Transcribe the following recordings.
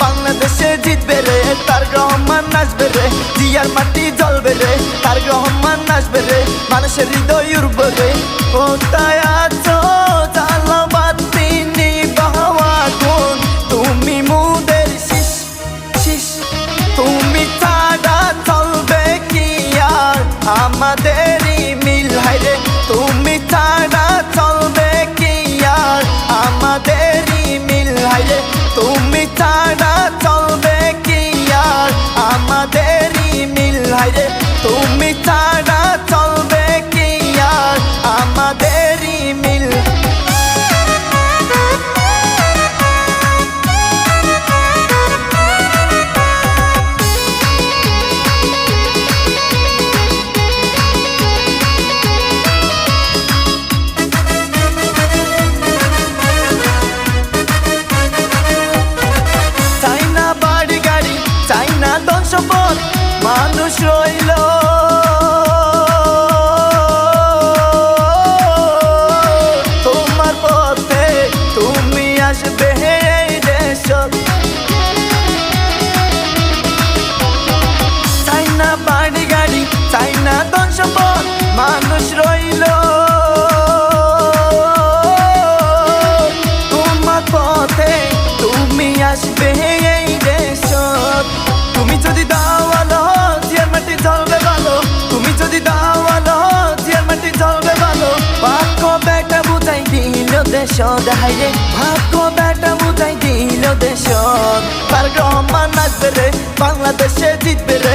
বাংলাদেশে জিতবে রে, তার রহমান নাচবে রে, জিয়ার মাটি জ্বলবে রে, তার রহমান নাচবে রে, মানুষের হৃদয় উড়বে রে। ও তাই আছো জালাবাতি নিবাওয়া গুণ, তুমি মুদের শিস শিস। তুমি ছাড়া চলবে কি আর? আমাদেরই ধন সম্পদ মানুষ রইল। তোমার পথে তুমি আসবে এই দেশ। চাই না বাড়ি গাড়ি, চাই না ধন সম্পদ মানুষ রইল। দেশ দেখাইরে ভাগ্য বেটা বুঝাই দিল দেশ তার রহমান নাচবে রে বাংলাদেশে জিতবে রে।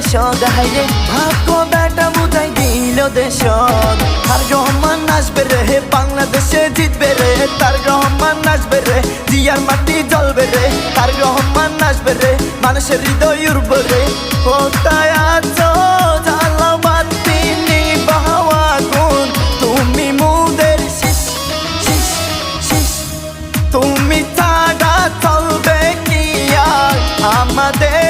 দেশত, হাইরে ভাগ্য বেটা বুঝাই দিল দেশত। তার রহমান আসবে রে বাংলাদেশে জিতবে রে। তার রহমান আসবে রে, জিয়ার মাটি জ্বলবে রে। তার রহমান আসবে রে, মানুষের হৃদয় উর্বরে ও তাই আছো? আমাদের